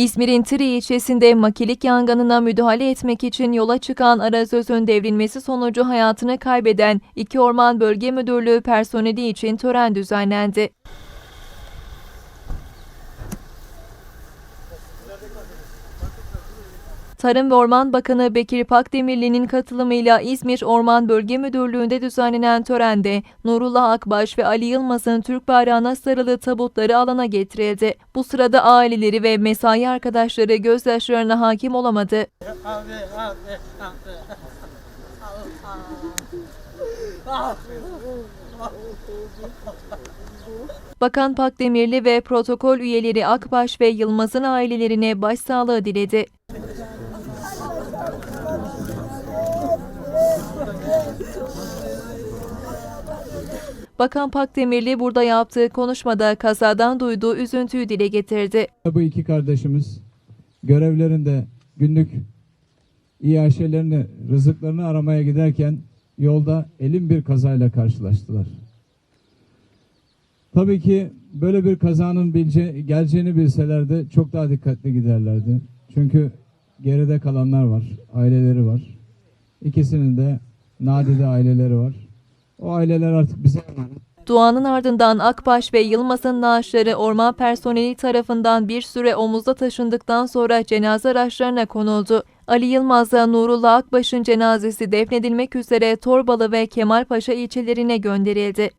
İzmir'in Tiri ilçesinde makilik yangınına müdahale etmek için yola çıkan arazözün devrilmesi sonucu hayatını kaybeden iki Orman Bölge Müdürlüğü personeli için tören düzenlendi. Tarım ve Orman Bakanı Bekir Pakdemirli'nin katılımıyla İzmir Orman Bölge Müdürlüğü'nde düzenlenen törende Nurullah Akbaş ve Ali Yılmaz'ın Türk bayrağına sarılı tabutları alana getirildi. Bu sırada aileleri ve mesai arkadaşları gözyaşlarına hakim olamadı. Abi, abi, abi. Bakan Pakdemirli ve protokol üyeleri Akbaş ve Yılmaz'ın ailelerine başsağlığı diledi. Bakan Pakdemirli burada yaptığı konuşmada kazadan duyduğu üzüntüyü dile getirdi. Bu iki kardeşimiz görevlerinde günlük iaşelerini, rızıklarını aramaya giderken yolda elin bir kazayla karşılaştılar. Tabii ki böyle bir kazanın bilce, geleceğini bilselerdi çok daha dikkatli giderlerdi. Çünkü geride kalanlar var, aileleri var. İkisinin de nadide aileleri var. O aileler artık bize emanet. Duanın ardından Akbaş ve Yılmaz'ın naaşları orman personeli tarafından bir süre omuzda taşındıktan sonra cenaze araçlarına konuldu. Ali Yılmaz'la Nurullah Akbaş'ın cenazesi defnedilmek üzere Torbalı ve Kemalpaşa ilçelerine gönderildi.